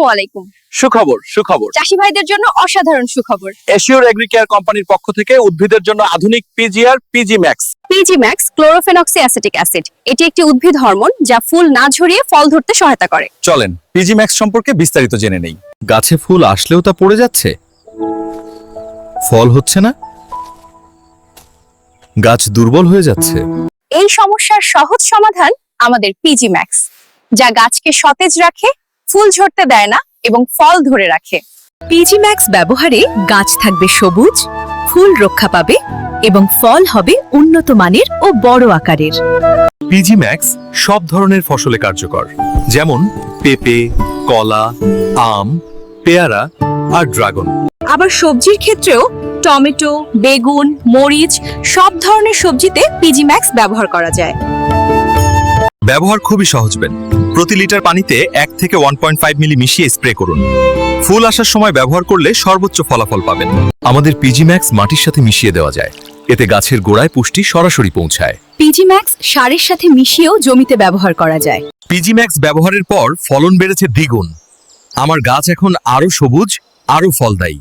আসসালামু আলাইকুম। সুখবর সুখবর। চাষি ভাইদের জন্য অসাধারণ সুখবর। এশিওর এগ্রিকেয়ার কোম্পানির পক্ষ থেকে উদ্ভিদের জন্য আধুনিক PGR PG max PG max chlorophenoxy acetic acid এটি একটি উদ্ভিদ হরমোন যা ফুল না ঝরিয়ে ফল ধরতে সহায়তা করে। চলেন পিজি ম্যাক্স সম্পর্কে বিস্তারিত জেনে নেই। গাছে ফুল আসলেও তা পড়ে যাচ্ছে? ফল হচ্ছে না? গাছ দুর্বল হয়ে যাচ্ছে? এই সমস্যার সহজ সমাধান আমাদের পিজি ম্যাক্স যা গাছকে সতেজ রাখে ফুল ঝরতে দেয় না এবং ফল ধরে রাখে। পিজি ম্যাক্স ব্যবহারে গাছ থাকবে সবুজ ফুল রক্ষা পাবে এবং ফল হবে উন্নত মানের ও বড় আকারের। পিজি ম্যাক্স সব ধরনের ফসলে কার্যকর। যেমন পেঁপে কলা আম পেয়ারা আর ড্রাগন। আবার সবজির ক্ষেত্রেও টমেটো বেগুন মরিচ সব ধরনের সবজিতে পিজি ম্যাক্স ব্যবহার করা যায়। ব্যবহার খুবই সহজবেন প্রতি লিটার পানিতে এক থেকে ওয়ান পয়েন্ট ফাইভ মিলি মিশিয়ে স্প্রে করুন। ফুল আসার সময় ব্যবহার করলে সর্বোচ্চ ফলাফল পাবেন। আমাদের পিজি ম্যাক্স মাটির সাথে মিশিয়ে দেওয়া যায়। এতে গাছের গোড়ায় পুষ্টি সরাসরি পৌঁছায়। পিজি ম্যাক্স সারের সাথে মিশিয়েও জমিতে ব্যবহার করা যায়। পিজি ম্যাক্স ব্যবহারের পর ফলন বেড়েছে দ্বিগুণ। আমার গাছ এখন আরও সবুজ আরও ফলদায়ী।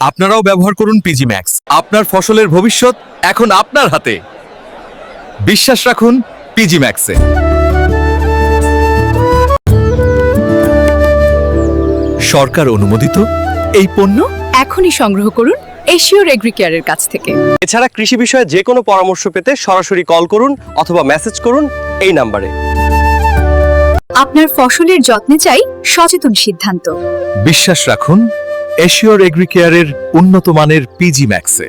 আপনারাও ব্যবহার করুন পিজি ম্যাক্স আপনার ফসলের ভবিষ্যৎ এখন আপনার হাতে। বিশ্বাস রাখুন পিজি ম্যাক্সে সরকার অনুমোদিত? এই পণ্য? এখনই সংগ্রহ করুন এশিওর এগ্রিকেয়ারের কাছ থেকে। এছাড়া কৃষি বিষয়ে যে কোনো পরামর্শ পেতে সরাসরি কল করুন অথবা মেসেজ করুন এই নাম্বারে। আপনার ফসলের যত্নে চাই সচেতন সিদ্ধান্ত। বিশ্বাস রাখুন এশিওর এগ্রিকেয়ারের উন্নত মানের পিজি ম্যাক্সে